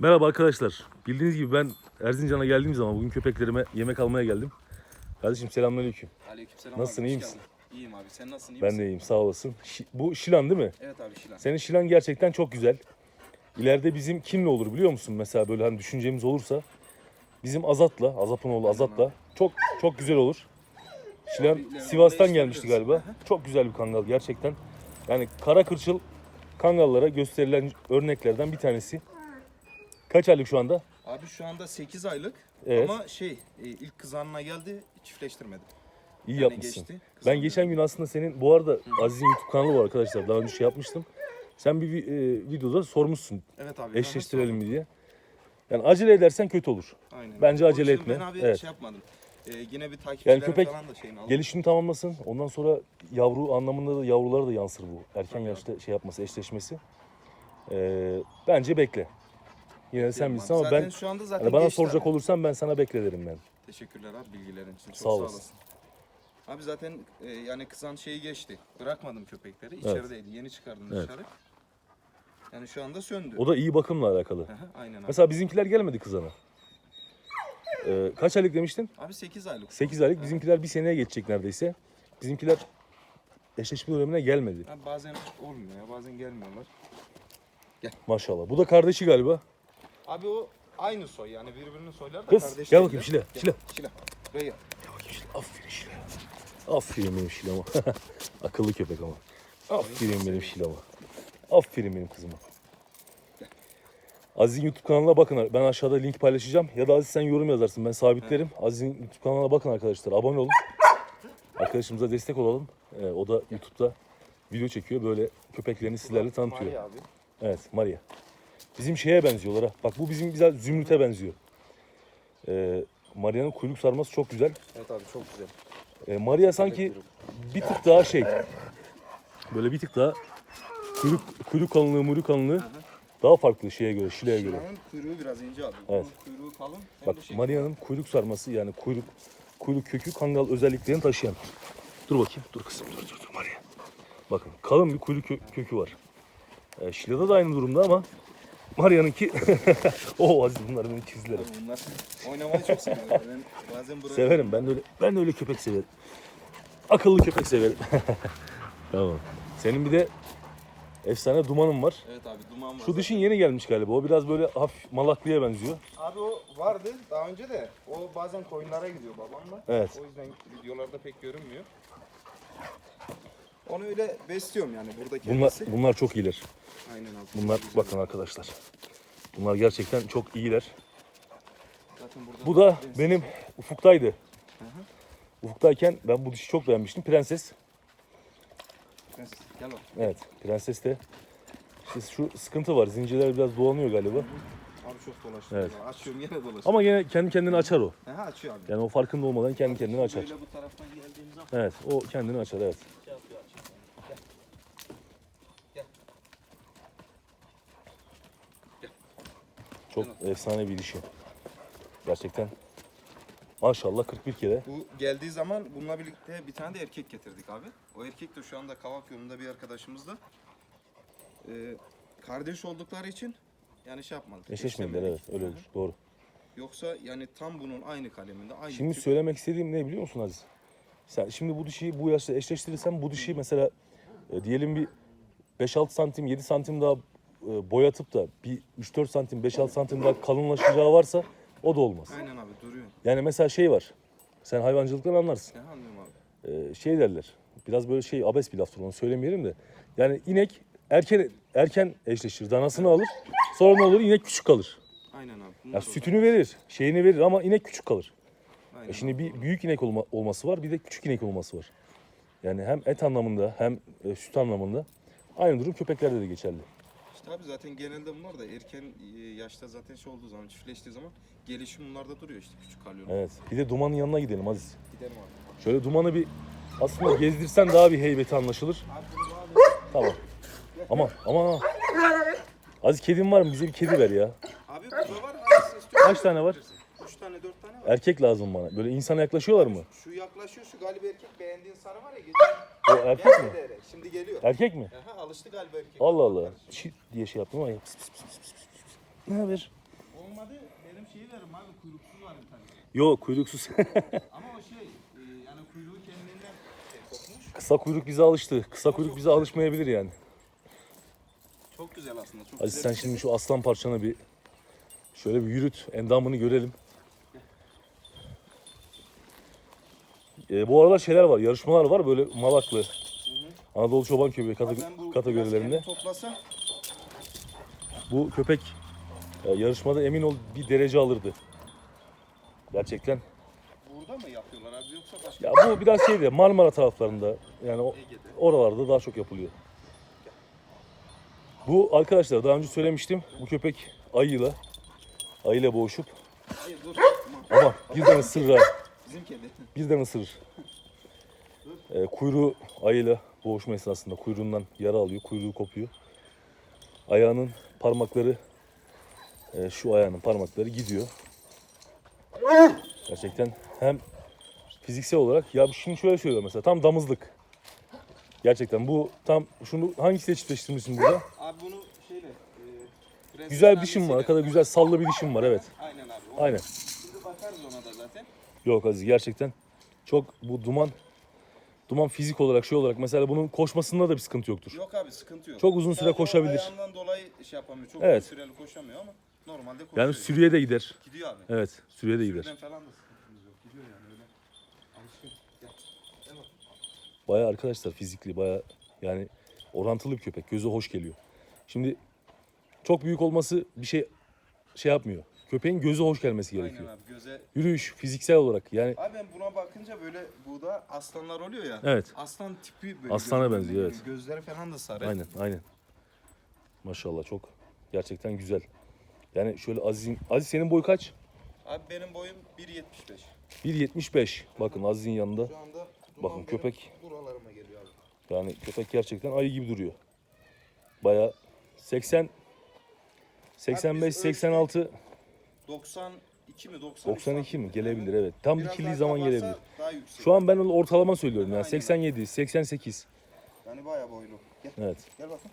Merhaba arkadaşlar. Bildiğiniz gibi ben Erzincan'a geldiğim zaman bugün köpeklerime yemek almaya geldim. Kardeşim selamünaleyküm. Aleykümselam Nasılsın, abi, iyi hoş misin? geldin. İyiyim abi. Sen nasılsın? iyi Ben misin? de iyiyim sağ olasın. Şi- bu Şilan değil mi? Evet abi Şilan. Senin Şilan gerçekten çok güzel. İleride bizim kimle olur biliyor musun? Mesela böyle hani düşüncemiz olursa bizim Azat'la, Azap'ın oğlu Azat'la çok çok güzel olur. Şilan Abi, ileride Sivas'tan gelmişti galiba. Çok güzel bir kangal gerçekten. Yani kara kırçıl kangallara gösterilen örneklerden bir tanesi. Kaç aylık şu anda? Abi şu anda 8 aylık Evet. ama şey e, ilk kızanına geldi çiftleştirmedim. İyi Yani yapmışsın. geçti, Ben geçen gün aslında senin bu arada Aziz'in YouTube kanalı var arkadaşlar. Daha önce şey yapmıştım. Sen bir vi- e, videoda sormuşsun Evet abi. eşleştirelim mi diye. Yani acele edersen kötü olur. Aynen. Bence O acele etme. Ben abi Evet. şey yapmadım. E, yine bir takipçilerin köpek falan da şeyini aldım. Gelişini tamamlasın. Ondan sonra yavru anlamında da yavrulara da yansır bu. Erken yaşta şey yapması, eşleşmesi. Ee, bence bekle. Yine sen abi. ama zaten ben şu anda zaten hani bana geçti soracak abi. olursan ben sana bekle derim ben. Teşekkürler abi bilgilerin için. Çok Sağ sağ olasın. olasın. Abi zaten e, yani kızan şeyi geçti. Bırakmadım köpekleri. İçerideydi. Yeni çıkardım Evet. dışarı. Yani şu anda söndü. O da iyi bakımla alakalı. Aynen abi. Mesela bizimkiler gelmedi kızana. Ee, kaç aylık demiştin? Abi 8 aylık. 8 aylık. Bizimkiler bir seneye geçecek neredeyse. Bizimkiler eşleşme dönemine gelmedi. Ha, bazen olmuyor ya bazen gelmiyorlar. Maşallah. Bu da kardeşi galiba. Abi o aynı soy yani birbirinin soyları da Kız kardeş gel bakayım Şile. Şile. Şile. Buraya gel. Gel bakayım Şile. Aferin Şile. Aferin benim Şile'ma. Akıllı köpek ama. Aferin benim Şile'ma. Aferin benim kızıma. Aziz'in YouTube kanalına bakın. Ben aşağıda link paylaşacağım. Ya da Aziz sen yorum yazarsın. Ben sabitlerim. Aziz'in YouTube kanalına bakın arkadaşlar. Abone olun. Arkadaşımıza destek olalım. Ee, o da YouTube'da video çekiyor. Böyle köpeklerini sizlerle tanıtıyor. Maria abi. Evet Maria. Bizim şeye benziyorlar ha. Bak bu bizim güzel zümrüte benziyor. Ee, Maria'nın kuyruk sarması çok güzel. Evet abi çok güzel. Ee, Maria sanki bir tık daha şey. Böyle bir tık daha kuyruk, kuyruk kalınlığı, muyruk kalınlığı daha farklı şeye göre, şileye göre. Şilanın kuyruğu biraz ince abi. Evet. Kuyruğu kalın. hem Bak de şey- Maria'nın kuyruk sarması yani kuyruk kuyruk kökü kangal özelliklerini taşıyan. Dur bakayım. Dur kızım. Dur dur dur Maria. Bakın kalın bir kuyruk kö- kökü var. Ee, Şile'de de aynı durumda ama Maria'nınki o Aziz bunlar benim çizgilerim. Bunlar oynamayı çok seviyorlar. Ben bazen bırakıyorum. Severim. Ben de öyle ben de öyle köpek severim. Akıllı köpek severim. tamam. Senin bir de efsane dumanın var. Evet abi duman var. Şu dişin yeni gelmiş galiba. O biraz böyle hafif malaklıya benziyor. Abi o vardı daha önce de. O bazen koyunlara gidiyor babamla. Evet. O yüzden videolarda pek görünmüyor. Onu öyle besliyorum yani burada Bunlar kendisi. bunlar çok iyiler. Aynen abi. Bunlar Güzel. bakın arkadaşlar. Bunlar gerçekten çok iyiler. Zaten burada Bu da prenses. benim ufuktaydı. hı. Ufuktayken ben bu dişi çok beğenmiştim. Prenses. Prenses, Gel bak. Evet, prenses de. İşte şu sıkıntı var. Zincirler biraz dolanıyor galiba. Abi çok dolaştı. Evet. ya. Açıyorum yine dolaşıyor. Ama yine kendi kendini açar o. Aha açıyor abi. Yani o farkında olmadan kendi kendini açar. Böyle bu taraftan geldiğimiz zaman Evet, o kendini açar evet. şey yapıyor açıyor. Gel. Gel. Çok efsane bir dişi. Gerçekten. Maşallah 41 kere. Bu geldiği zaman bununla birlikte bir tane de erkek getirdik abi. O erkek de şu anda Kavak yolunda bir arkadaşımızda. Ee, kardeş oldukları için yani şey yapmadık. Eşleşmediler evet eşleşmedik. öyle olur. Doğru. Yoksa yani tam bunun aynı kaleminde aynı Şimdi tip. söylemek istediğim ne biliyor musun Aziz? Sen şimdi bu dişiyi bu yaşta eşleştirirsen bu dişi mesela e, diyelim bir 5-6 santim 7 santim daha boyatıp da bir 3-4 santim 5-6 santim daha kalınlaşacağı varsa o da olmaz. Aynen abi duruyor. Yani mesela şey var. Sen hayvancılıktan anlarsın. Ne anlıyorum abi. E, şey derler. Biraz böyle şey abes bir laftır onu söylemeyelim de. Yani inek erken erken eşleşir. Danasını alır. Sonra ne olur? İnek küçük kalır. Aynen abi. Ya da- sütünü verir, şeyini verir ama inek küçük kalır. Aynen E şimdi abi. bir büyük inek olma, olması var, bir de küçük inek olması var. Yani hem et anlamında hem e, süt anlamında aynı durum köpeklerde de geçerli. Abi zaten genelde bunlar da erken e, yaşta zaten şey olduğu zaman çiftleştiği zaman gelişim bunlarda duruyor işte küçük kalıyorlar. Evet. Bir de dumanın yanına gidelim Aziz. Gidelim abi. Şöyle dumanı bir aslında gezdirsen daha bir heybeti anlaşılır. Abi abi. Tamam. Aman aman. Aziz kedin var mı? Bize bir kedi ver ya. Abi burada var. Kaç tane var? Üç tane dört tane var. Erkek lazım bana. Böyle insana yaklaşıyorlar mı? Şu yaklaşıyor şu galiba erkek beğendiğin sarı var ya geçen. O erkek mi? Gelmedi Şimdi geliyor. Erkek mi? Aha alıştı galiba erkek. Allah Allah. Çit diye şey yaptım ama. Ne haber? olmadı benim şeyi veririm abi kuyruksuz var bir tane. Yok kuyruksuz. Ama o şey e, yani kuyruğu kendinden şey, kopmuş. Kısa kuyruk bize alıştı. Kısa kuyruk bize alışmayabilir yani. Çok güzel aslında. Çok Aziz güzel sen şimdi şu aslan parçanı bir şöyle bir yürüt. Endamını görelim. Ee, bu aralar şeyler var, yarışmalar var böyle malaklı. Anadolu Çoban Köpeği Abi kate- ben bu kategorilerinde. biraz kendi toplasa Bu köpek e, yarışmada emin ol bir derece alırdı. Gerçekten. burada mı yapıyorlar abi yoksa başka Ya bu biraz şeydi Marmara taraflarında yani o, Ege'de? oralarda daha çok yapılıyor. Bu arkadaşlar daha önce söylemiştim. Bu köpek ayıyla ayıyla boğuşup Hayır dur. ama birden ısırır ha. Bizim kedi. Birden ısırır. Ee, kuyruğu ayıyla boğuşma esnasında kuyruğundan yara alıyor. Kuyruğu kopuyor. Ayağının parmakları e, şu ayağının parmakları gidiyor. Gerçekten hem fiziksel olarak ya şimdi şöyle söylüyorum mesela tam damızlık. Gerçekten bu tam şunu hangisiyle çiftleştirmişsin burada? Abi bunu şeyle e, Güzel bir dişim var. Arkada güzel sallı bir dişim var evet. Aynen abi. Onu- Aynen. Şimdi bakarız ona da zaten. Yok Aziz gerçekten çok bu duman duman fizik olarak şey olarak mesela bunun koşmasında da bir sıkıntı yoktur. Yok abi sıkıntı yok. Çok uzun süre Sadece o koşabilir. Ayağından dolayı şey yapamıyor. Çok Evet. uzun süreli koşamıyor ama normalde koşuyor. Yani sürüye de gider. Gidiyor abi. Evet, sürüye de gider. Sürüden falan da sıkıntımız yok. Gidiyor yani öyle. Alışkın. Gel. Gel bak. Baya arkadaşlar fizikli, baya yani orantılı bir köpek. Göze hoş geliyor. Şimdi çok büyük olması bir şey şey yapmıyor. Köpeğin gözü hoş gelmesi gerekiyor. Aynen abi göze. Yürüyüş fiziksel olarak yani Abi ben buna bakınca böyle burada aslanlar oluyor ya. Evet. Aslan tipi böyle. Aslana benziyor, geliyor. Gözleri falan da sarı. aynen aynen. Maşallah çok gerçekten güzel. Yani şöyle Aziz'in Aziz senin boy kaç? Abi benim boyum 1.75. 1.75. Bakın Aziz'in yanında. Şu anda Bakın köpek. Buralarıma geliyor abi. Yani köpek gerçekten ayı gibi duruyor. Baya 80 85 86 92 mi 93 92 mi gelebilir evet. Tam Biraz dikildiği daha zaman kabarsa gelebilir. Daha yüksek. Şu an ben ortalama söylüyorum yani Aynen. 87 88. Yani bayağı boylu. Gel. Evet. Gel bakın.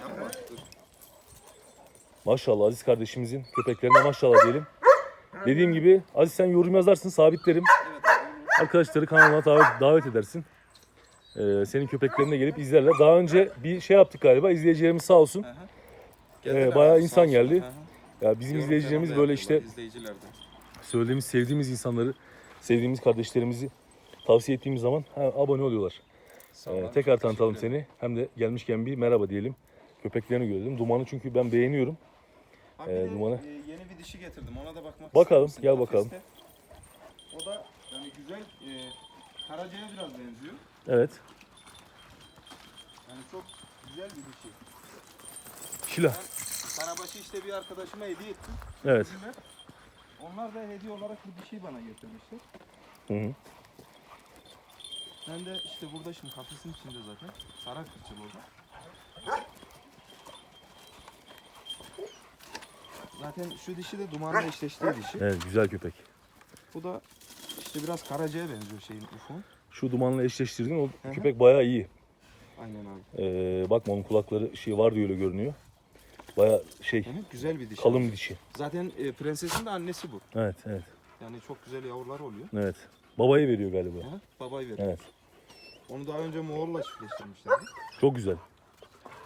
Yapma. Dur. Maşallah Aziz kardeşimizin köpeklerine maşallah diyelim. Dediğim gibi Aziz sen yorum yazarsın sabitlerim. Arkadaşları kanalına davet, davet edersin. Ee, senin köpeklerine gelip izlerler. Daha önce bir şey yaptık galiba. İzleyicilerimiz sağ olsun. Hı. Ee, bayağı insan sağ olsun. geldi. Hı hı. Ya bizim Yorum izleyicilerimiz da böyle işte söylediğimiz, sevdiğimiz insanları, sevdiğimiz kardeşlerimizi tavsiye ettiğimiz zaman ha, abone oluyorlar. Sağ Ee, tekrar tanıtalım ederim. seni. Hem de gelmişken bir merhaba diyelim. Köpeklerini görelim. Dumanı çünkü ben beğeniyorum. Abi Ee, de, dumanı. e, yeni bir dişi getirdim. Ona da bakmak Bakalım, ister misin? gel bakalım. Kafeste. O da yani güzel e, Karaca'ya biraz benziyor. Evet. Yani çok güzel bir dişi. Şila. Karabaş'ı işte bir arkadaşıma hediye ettim. Evet. Onlar da hediye olarak bu dişiyi bana getirmişler. Hı hı. Ben de işte burada şimdi kafesin içinde zaten. Saray kırçıl orada. Zaten şu dişi de dumanla eşleştiği dişi. Evet güzel köpek. Bu da işte biraz Karaca'ya benziyor şeyin ufun. Şu dumanla eşleştirdin o Hı hı. köpek bayağı iyi. Aynen abi. Ee, bakma onun kulakları şey var diye öyle görünüyor. Bayağı şey Yani güzel bir dişi. kalın bir dişi. Zaten e, prensesin de annesi bu. Evet evet Yani çok güzel yavrular oluyor. evet. Babayı veriyor galiba. Aha, babayı veriyor. Evet. Onu daha önce Moğol'la çiftleştirmişlerdi. Çok güzel.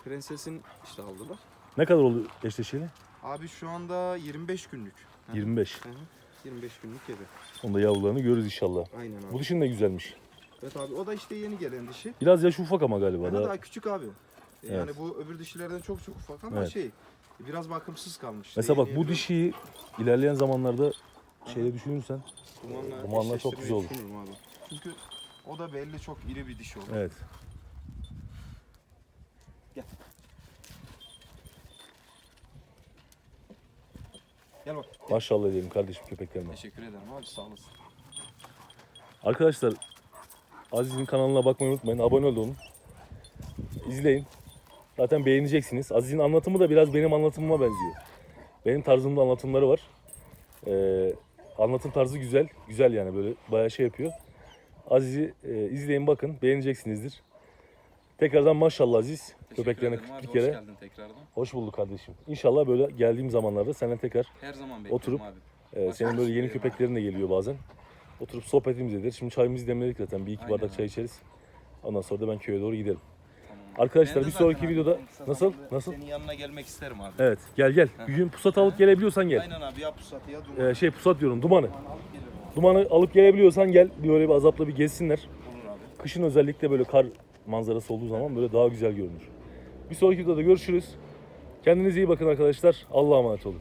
Prensesin işte aldılar. Ne kadar oldu eşleşeli? Abi şu anda 25 günlük. Hı hı. 25. Hı hı. 25 günlük kedi. Onda yavrularını görürüz inşallah. Aynen abi. Bu dişin de güzelmiş. Evet abi o da işte yeni gelen dişi. Biraz yaşı ufak ama galiba. Daha... daha küçük abi. E, Yani Evet. bu öbür dişilerden çok çok ufak ama Evet. şey biraz bakımsız kalmış. Mesela bak bu yeni dişiyi ilerleyen zamanlarda şeyde düşünürsen dumanla, çok güzel olur. Abi. Çünkü o da belli çok iri bir dişi olur. evet. Gel bak. Maşallah diyelim kardeşim köpeklerine. Teşekkür ederim abi sağ olasın. Arkadaşlar Aziz'in kanalına bakmayı unutmayın. Abone olun. İzleyin. Zaten beğeneceksiniz. Aziz'in anlatımı da biraz benim anlatımıma benziyor. Benim tarzımda anlatımları var. Ee, anlatım tarzı güzel. Güzel yani böyle bayağı şey yapıyor. Aziz'i e, izleyin bakın. Beğeneceksinizdir. Tekrardan maşallah Aziz. Teşekkür Köpeklerine ederim abi. bir Hoş kere geldin tekrardan. hoş bulduk kardeşim. İnşallah böyle geldiğim zamanlarda seninle tekrar Her zaman bekliyorum Oturup, abi. e, Başka senin böyle yeni köpeklerin de geliyor bazen. Oturup sohbetimizi ederiz. Şimdi çayımızı demledik zaten. Bir iki Aynen bardak abi. çay içeriz. Ondan sonra da ben köye doğru giderim. Arkadaşlar, bir sonraki videoda- Nasıl? Nasıl? Senin yanına gelmek isterim abi. Evet gel gel. Bir gün pusat alıp gelebiliyorsan gel. Aynen abi ya pusatı ya duman. E, şey pusat diyorum dumanı. Dumanı alıp gelebiliyorsan gel. Bir öyle bir azapla bir gezsinler. Kışın özellikle böyle kar manzarası olduğu zaman böyle daha güzel görünür. Bir sonraki videoda görüşürüz. Kendinize iyi bakın arkadaşlar. Allah'a emanet olun.